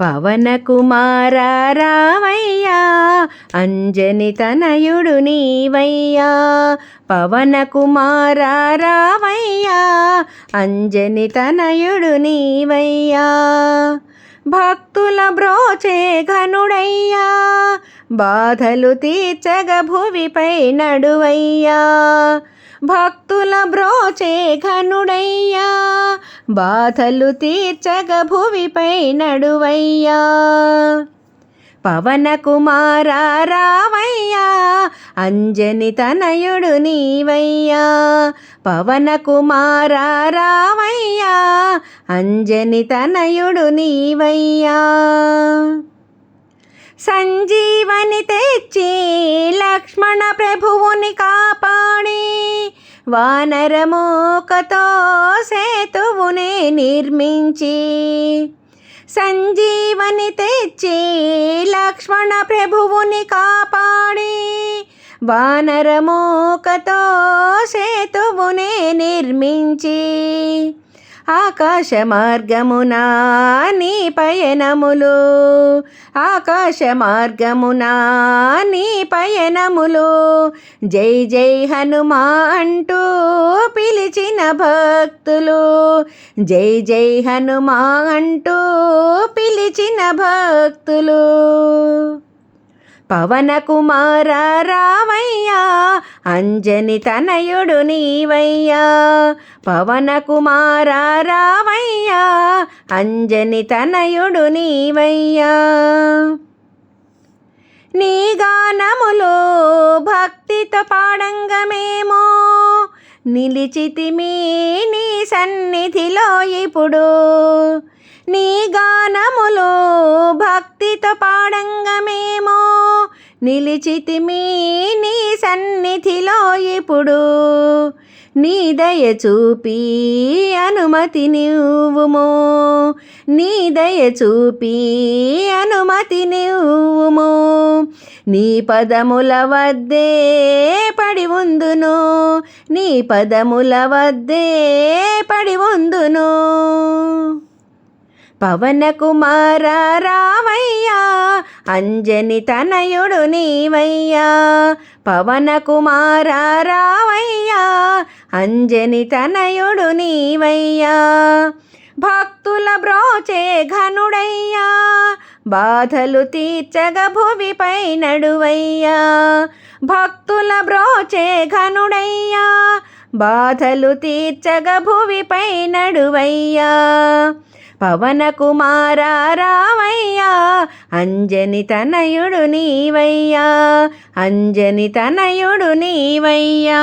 పవన కుమార రావయ్యా అంజని తనయుడు నీవయ్యా పవన కుమార రావయ్యా అంజని తనయుడు నీవయ్యా. భక్తుల బ్రోచే ఘనుడయ్యా బాధలు తీర్చగ భువిపై నడువయ్యా. భక్తుల బ్రోచే ఘనుడయ్యా. బాధలు తీర్చగ భువిపై నడువయ్యా. పవన కుమార రావయ్యా. అంజని తనయుడు నీవయ్యా. పవన కుమార రావయ్యా. అంజని తనయుడు నీవయ్యా. సంజీవని తెచ్చి లక్ష్మణ ప్రభువుని కాపాడి వానరమోకతో సేతువునే నిర్మించి సంజీవని తెచ్చి లక్ష్మణ ప్రభువుని కాపాడి వానరమోకతో సేతువునే నిర్మించి ఆకాశ మార్గమునా నీ పయనములు. ఆకాశ మార్గమునా నీ పయనములు. జై జై హనుమా అంటూ పిలిచిన భక్తులు. జై జై హనుమా అంటూ పిలిచిన భక్తులు. పవన కుమార రావయ్యా అంజని తనయుడు నీవయ్యా. పవన కుమార రావయ్యా అంజని తనయుడు నీవయ్యా. నీ గానములో భక్తితో పాడంగమేమో నిలిచితిమి నీ సన్నిధిలో ఇప్పుడు. నీ గానములో భక్తితో పాడంగమేమో నిలిచితిమి నీ సన్నిధిలో ఇప్పుడు. నీ దయ చూపి అనుమతి నివ్వుము నీ దయ చూపి అనుమతి నివ్వుము నీ పదముల వద్దే పడి ఉందును. నీ పదముల వద్దే పడి ఉందును. పవన కుమార రావయ్యా అంజని తనయుడు నీవయ్యా. పవన కుమార రావయ్యా అంజని తనయుడు నీవయ్యా. భక్తుల బ్రోచే ఘనుడయ్యా బాధలు తీర్చగ భువిపై నడువయ్యా. భక్తుల బ్రోచే ఘనుడయ్యా బాధలు తీర్చగ భువిపై నడువయ్యా. పవన కుమార రావయ్యా అంజని తనయుడు నీవయ్యా అంజని తనయుడు నీవయ్యా.